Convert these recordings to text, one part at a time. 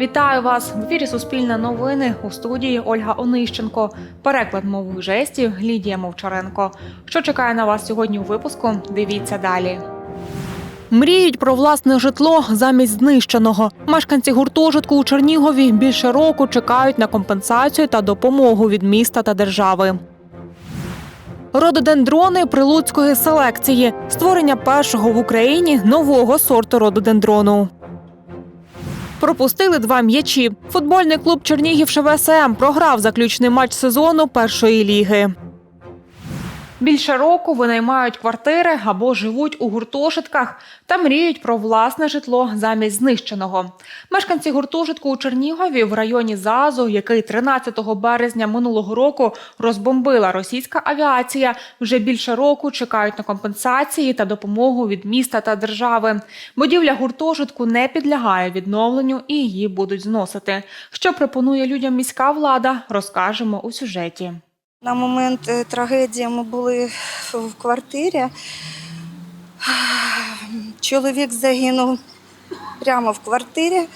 Вітаю вас в ефірі Суспільне новини у студії Ольга Онищенко. Переклад мових жестів Лідія Мовчаренко. Що чекає на вас сьогодні у випуску? Дивіться далі. Мріють про власне житло замість знищеного. Мешканці гуртожитку у Чернігові більше року чекають на компенсацію та допомогу від міста та держави. Рододендрони прилуцької селекції. Створення першого в Україні нового сорту рододендрону. Пропустили два м'ячі. Футбольний клуб Чернігів ШВСМ програв заключний матч сезону першої ліги. Більше року винаймають квартири або живуть у гуртожитках та мріють про власне житло замість знищеного. Мешканці гуртожитку у Чернігові в районі ЗАЗу, який 13 березня минулого року розбомбила російська авіація, вже більше року чекають на компенсації та допомогу від міста та держави. Будівля гуртожитку не підлягає відновленню і її будуть зносити. Що пропонує людям міська влада, розкажемо у сюжеті. На момент е, трагедії ми були в квартирі. Чоловік загинув прямо в квартирі,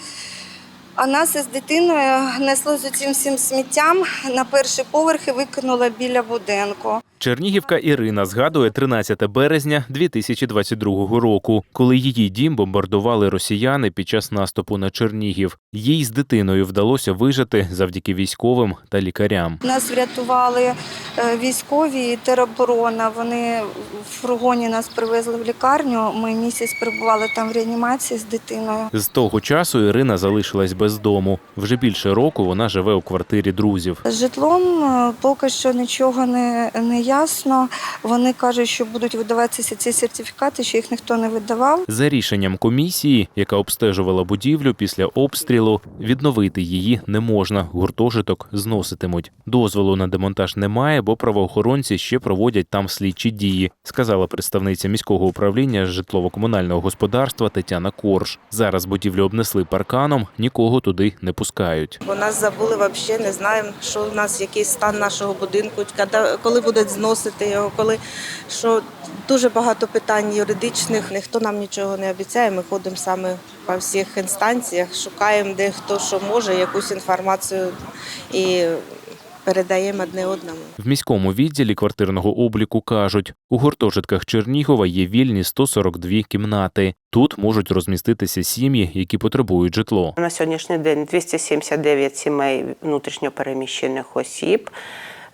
а нас із дитиною несло з усім всім сміттям на перший поверх і викинуло біля будинку. Чернігівка Ірина згадує 13 березня 2022 року, коли її дім бомбардували росіяни під час наступу на Чернігів. Їй з дитиною вдалося вижити завдяки військовим та лікарям. Нас врятували е, військові і тероборона. Вони в фургоні нас привезли в лікарню. Ми місяць перебували там в реанімації з дитиною. З того часу Ірина залишилась без дому. Вже більше року вона живе у квартирі друзів. З житлом е, поки що нічого не, не ясно. Вони кажуть, що будуть видаватися ці сертифікати, що їх ніхто не видавав. За рішенням комісії, яка обстежувала будівлю після обстрілу, відновити її не можна. Гуртожиток зноситимуть. Дозволу на демонтаж немає, бо правоохоронці ще проводять там слідчі дії, сказала представниця міського управління житлово-комунального господарства Тетяна Корж. Зараз будівлю обнесли парканом, нікого туди не пускають. Бо нас забули взагалі, не знаємо, що у нас який стан нашого будинку, коли- коли будуть зносити його, коли що дуже багато питань юридичних. Ніхто нам нічого не обіцяє. Ми ходимо саме по всіх інстанціях, шукаємо де хто що може, якусь інформацію і передаємо одне одному. В міському відділі квартирного обліку кажуть, у гуртожитках Чернігова є вільні 142 кімнати. Тут можуть розміститися сім'ї, які потребують житло. На сьогоднішній день 279 сімей внутрішньопереміщених осіб.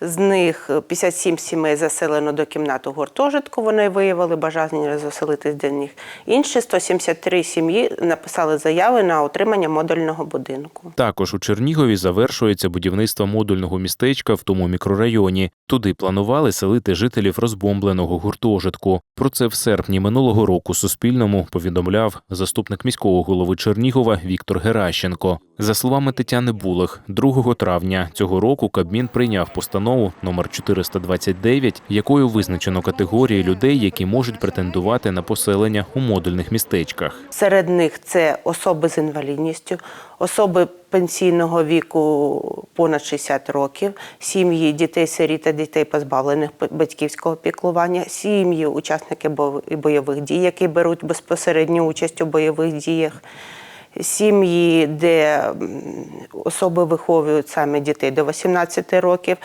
З них 57 сімей заселено до кімнат у гуртожитку. Вони виявили бажання заселитись до них. Інші 173 сім'ї написали заяви на отримання модульного будинку. Також у Чернігові завершується будівництво модульного містечка в тому мікрорайоні. Туди планували селити жителів розбомбленого гуртожитку. Про це в серпні минулого року Суспільному повідомляв заступник міського голови Чернігова Віктор Геращенко. За словами Тетяни Булах, 2 травня цього року Кабмін прийняв постанову номер 429, якою визначено категорії людей, які можуть претендувати на поселення у модульних містечках. Серед них це особи з інвалідністю, особи пенсійного віку понад 60 років, сім'ї дітей-сиріт та дітей, позбавлених батьківського піклування, сім'ї учасники бо- бойових дій, які беруть безпосередню участь у бойових діях. Сім'ї, де особи виховують саме дітей до 18 років,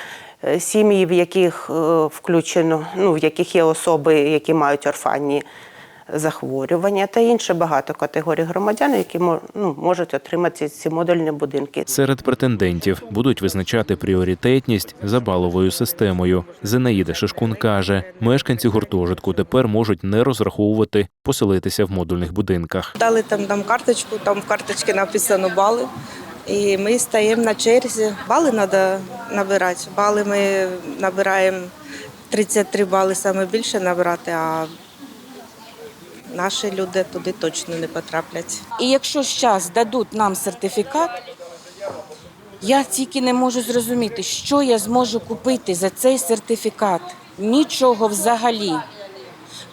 сім'ї, в яких е, включено, ну, в яких є особи, які мають орфанні захворювання та інше багато категорій громадян, які ну, можуть отримати ці модульні будинки. Серед претендентів будуть визначати пріоритетність за баловою системою. Зинаїда Шишкун каже, мешканці гуртожитку тепер можуть не розраховувати поселитися в модульних будинках. Дали там нам карточку, там в карточці написано бали. І ми стаємо на черзі. Бали треба набирати. Бали ми набираємо 33 бали саме більше набрати, а наші люди туди точно не потраплять. І якщо зараз дадуть нам сертифікат, я тільки не можу зрозуміти, що я зможу купити за цей сертифікат. Нічого взагалі.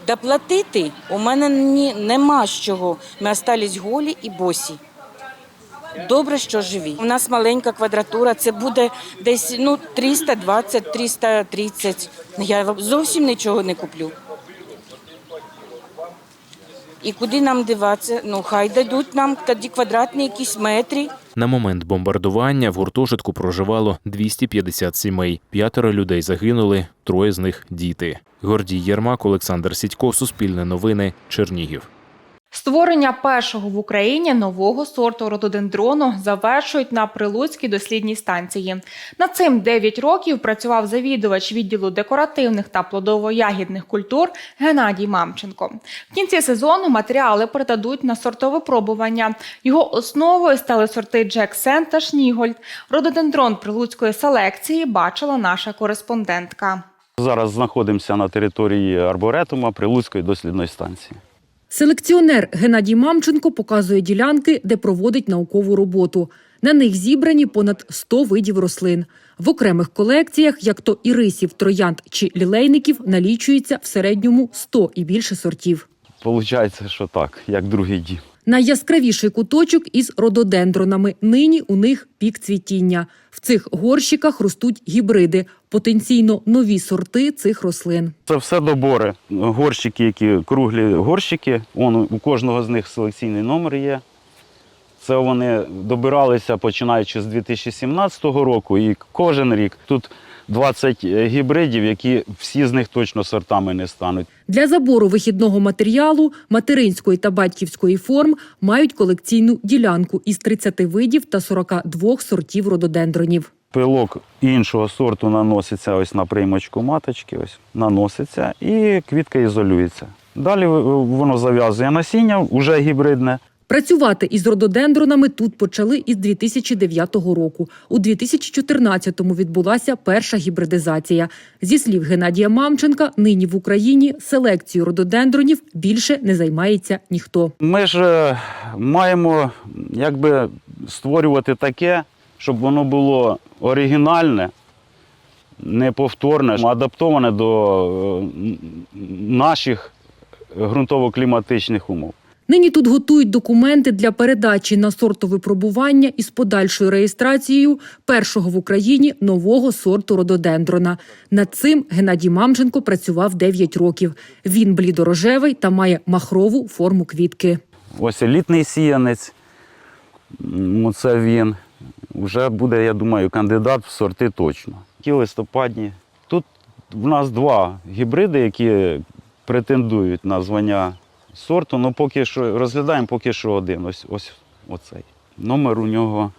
Доплатити у мене ні, нема з чого. Ми остались голі і босі. Добре, що живі. У нас маленька квадратура, це буде десь ну, 320-330. Я зовсім нічого не куплю. І куди нам диватися? Ну, хай дадуть нам тоді квадратні якісь метри. На момент бомбардування в гуртожитку проживало 250 сімей. П'ятеро людей загинули, троє з них діти. Гордій Єрмак, Олександр Сідько, Суспільне новини, Чернігів. Створення першого в Україні нового сорту рододендрону завершують на Прилуцькій дослідній станції. Над цим 9 років працював завідувач відділу декоративних та плодово-ягідних культур Геннадій Мамченко. В кінці сезону матеріали передадуть на сортове пробування. Його основою стали сорти Джек Сен та Шнігольд. Рододендрон прилуцької селекції бачила наша кореспондентка. Зараз знаходимося на території арборетума Прилуцької дослідної станції. Селекціонер Геннадій Мамченко показує ділянки, де проводить наукову роботу. На них зібрані понад 100 видів рослин. В окремих колекціях, як то ірисів, троянд чи лілейників, налічується в середньому 100 і більше сортів. Получається, що так, як другий дім. Найяскравіший куточок із рододендронами. Нині у них пік цвітіння. В цих горщиках ростуть гібриди, потенційно нові сорти цих рослин. Це все добори. Горщики, які круглі горщики. Он, у кожного з них селекційний номер є. Це вони добиралися починаючи з 2017 року, і кожен рік тут 20 гібридів, які всі з них точно сортами не стануть. Для забору вихідного матеріалу материнської та батьківської форм мають колекційну ділянку із 30 видів та 42 сортів рододендронів. Пилок іншого сорту наноситься ось на приймочку маточки, ось наноситься і квітка ізолюється. Далі воно зав'язує насіння, вже гібридне. Працювати із рододендронами тут почали із 2009 року. У 2014-му відбулася перша гібридизація. Зі слів Геннадія Мамченка, нині в Україні селекцією рододендронів більше не займається ніхто. Ми ж е, маємо якби створювати таке, щоб воно було оригінальне, неповторне, адаптоване до е, наших ґрунтово-кліматичних умов. Нині тут готують документи для передачі на сортове пробування із подальшою реєстрацією першого в Україні нового сорту рододендрона. Над цим Геннадій Мамченко працював 9 років. Він блідорожевий та має махрову форму квітки. Ось елітний сіянець, м, оце він. Вже буде, я думаю, кандидат в сорти точно. Ті листопадні. Тут в нас два гібриди, які претендують на звання сорту. Ну, поки що розглядаємо поки що один. Ось, ось оцей. Номер у нього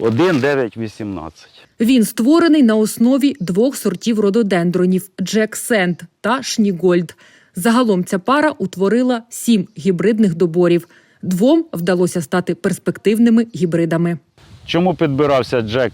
1918. Він створений на основі двох сортів рододендронів Джек Сент та Шнігольд. Загалом ця пара утворила сім гібридних доборів. Двом вдалося стати перспективними гібридами. Чому підбирався Джек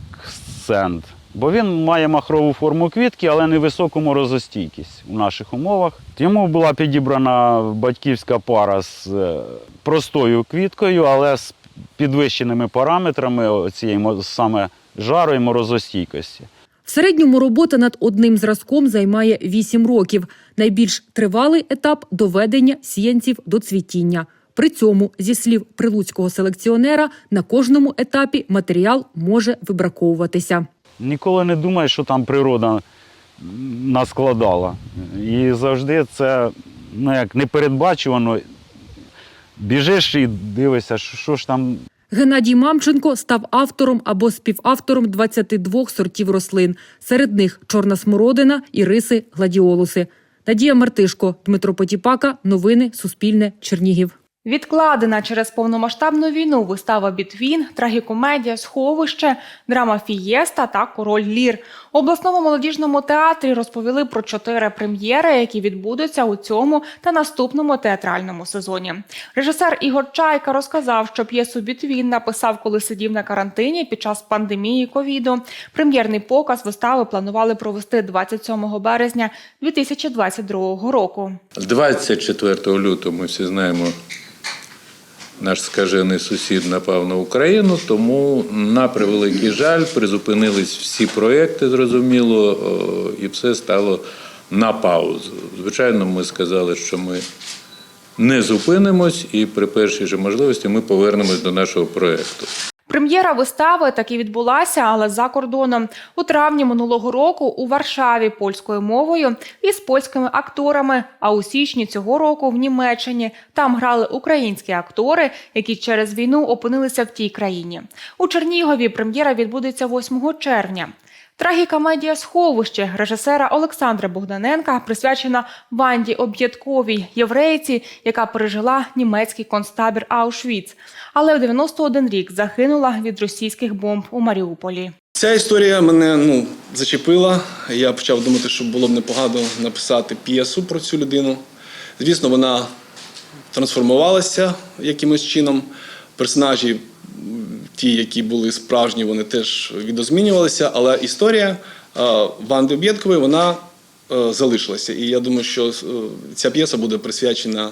Сенд? Бо він має махрову форму квітки, але невисоку морозостійкість у наших умовах. Йому була підібрана батьківська пара з е, простою квіткою, але з підвищеними параметрами цієї саме жару і морозостійкості. В середньому робота над одним зразком займає 8 років. Найбільш тривалий етап доведення сіянців до цвітіння. При цьому, зі слів прилуцького селекціонера, на кожному етапі матеріал може вибраковуватися. Ніколи не думай, що там природа наскладала. І завжди це ну, як непередбачувано. Біжиш і дивишся, що, ж там Геннадій Мамченко став автором або співавтором 22 сортів рослин. Серед них чорна смородина, іриси, гладіолуси. Надія Мартишко, Дмитро Потіпака. Новини Суспільне. Чернігів. Відкладена через повномасштабну війну вистава Бітвін, трагікомедія, сховище, драма Фієста та Король Лір. У обласному молодіжному театрі розповіли про чотири прем'єри, які відбудуться у цьому та наступному театральному сезоні. Режисер Ігор Чайка розказав, що п'єсу Бітвін написав, коли сидів на карантині під час пандемії ковіду. Прем'єрний показ вистави планували провести 27 березня 2022 року. 24 лютого ми всі знаємо, наш скажений сусід напав на Україну, тому на превеликий жаль призупинились всі проекти, зрозуміло, і все стало на паузу. Звичайно, ми сказали, що ми не зупинимось, і при першій же можливості ми повернемось до нашого проекту. Прем'єра вистави таки відбулася, але за кордоном. У травні минулого року у Варшаві польською мовою і з польськими акторами. А у січні цього року в Німеччині там грали українські актори, які через війну опинилися в тій країні. У Чернігові прем'єра відбудеться 8 червня. Трагікомедія Сховище режисера Олександра Богданенка присвячена Ванді Об'єдковій, єврейці, яка пережила німецький концтабір Аушвіц, але в 91 рік загинула від російських бомб у Маріуполі. Ця історія мене ну, зачепила. Я почав думати, що було б непогано написати п'єсу про цю людину. Звісно, вона трансформувалася якимось чином. Персонажі, ті, які були справжні, вони теж відозмінювалися, але історія е, Ванди Об'єдкової вона е, залишилася. І я думаю, що е, ця п'єса буде присвячена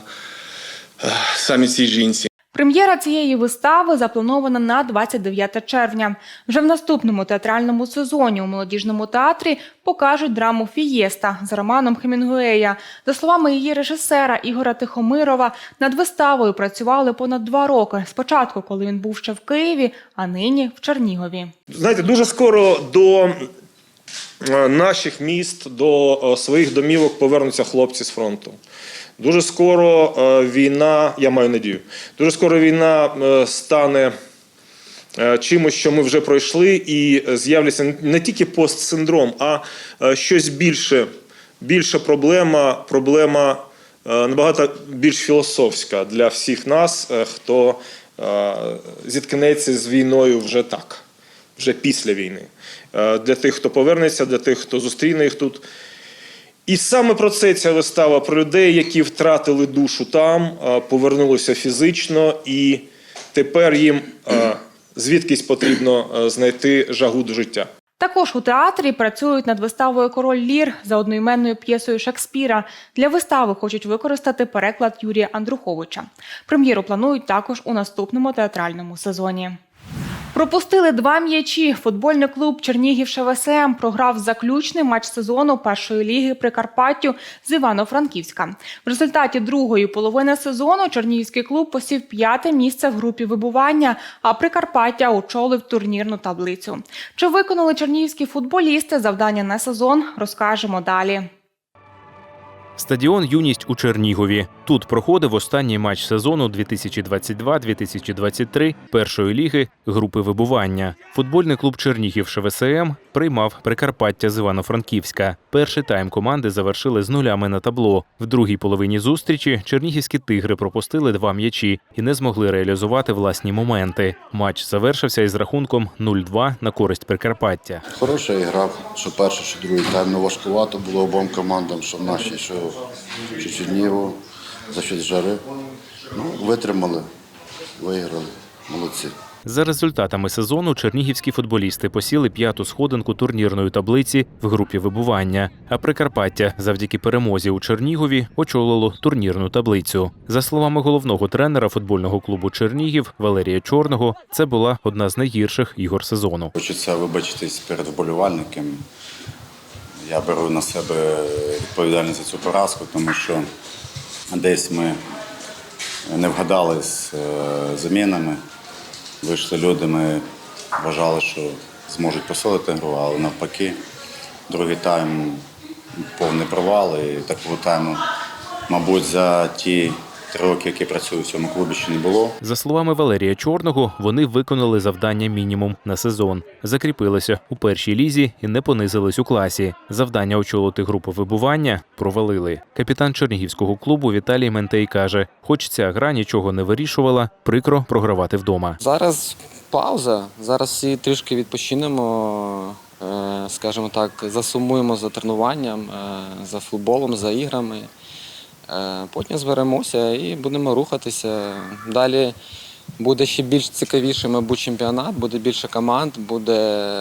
самі цій жінці. Прем'єра цієї вистави запланована на 29 червня. Вже в наступному театральному сезоні у молодіжному театрі покажуть драму Фієста з Романом Хемінгуея. За словами її режисера Ігора Тихомирова, над виставою працювали понад два роки. Спочатку, коли він був ще в Києві, а нині в Чернігові. Знаєте, дуже скоро до наших міст, до е, своїх домівок повернуться хлопці з фронту. Дуже скоро е, війна, я маю надію, дуже скоро війна е, стане е, чимось, що ми вже пройшли, і з'являться не тільки постсиндром, а е, щось більше, більша проблема, проблема е, набагато більш філософська для всіх нас, е, хто е, зіткнеться з війною вже так, вже після війни. Е, Для тих, хто повернеться, для тих, хто зустріне їх тут. І саме про це ця вистава про людей, які втратили душу там, повернулися фізично, і тепер їм звідкись потрібно знайти жагу до життя. Також у театрі працюють над виставою Король Лір за одноіменною п'єсою Шекспіра. Для вистави хочуть використати переклад Юрія Андруховича. Прем'єру планують також у наступному театральному сезоні. Пропустили два м'ячі. Футбольний клуб Чернігів ШВСМ програв заключний матч сезону першої ліги Прикарпаттю з Івано-Франківська. В результаті другої половини сезону Чернігівський клуб посів п'яте місце в групі вибування, а Прикарпаття очолив турнірну таблицю. Чи виконали чернігівські футболісти завдання на сезон? Розкажемо далі. Стадіон Юність у Чернігові. Тут проходив останній матч сезону 2022-2023 першої ліги групи вибування. Футбольний клуб Чернігів ШВСМ приймав Прикарпаття з Івано-Франківська. Перший тайм команди завершили з нулями на табло. В другій половині зустрічі чернігівські тигри пропустили два м'ячі і не змогли реалізувати власні моменти. Матч завершився із рахунком 0-2 на користь Прикарпаття. Хороша гра, що перший, що другий тайм. Ну, важкувато було обом командам, що наші, що, що Чернігову, за щось жари. Ну, витримали, виграли. Молодці. За результатами сезону чернігівські футболісти посіли п'яту сходинку турнірної таблиці в групі вибування. А Прикарпаття завдяки перемозі у Чернігові очолило турнірну таблицю. За словами головного тренера футбольного клубу Чернігів Валерія Чорного, це була одна з найгірших ігор сезону. Хочеться вибачитись перед вболівальниками. Я беру на себе відповідальність за цю поразку, тому що десь ми не вгадали з е, замінами. Вийшли люди, ми вважали, що зможуть посилити гру, але навпаки, другий тайм повний провал. І такого тайму, мабуть, за ті три роки, які працюю в цьому клубі, ще не було. За словами Валерія Чорного, вони виконали завдання мінімум на сезон, закріпилися у першій лізі і не понизились у класі. Завдання очолити групу вибування провалили. Капітан Чернігівського клубу Віталій Ментей каже: хоч ця гра нічого не вирішувала, прикро програвати вдома. Зараз пауза. Зараз всі трішки відпочинемо, е, скажімо так, засумуємо за тренуванням, е, за футболом, за іграми. Е, Потім зберемося і будемо рухатися. Далі буде ще більш цікавіше, мабуть, чемпіонат, буде більше команд, буде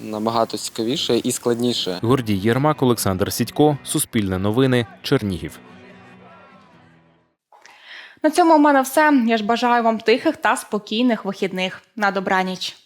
набагато цікавіше і складніше. Гордій Єрмак, Олександр Сідько, Суспільне новини, Чернігів. На цьому у мене все. Я ж бажаю вам тихих та спокійних вихідних. На добраніч.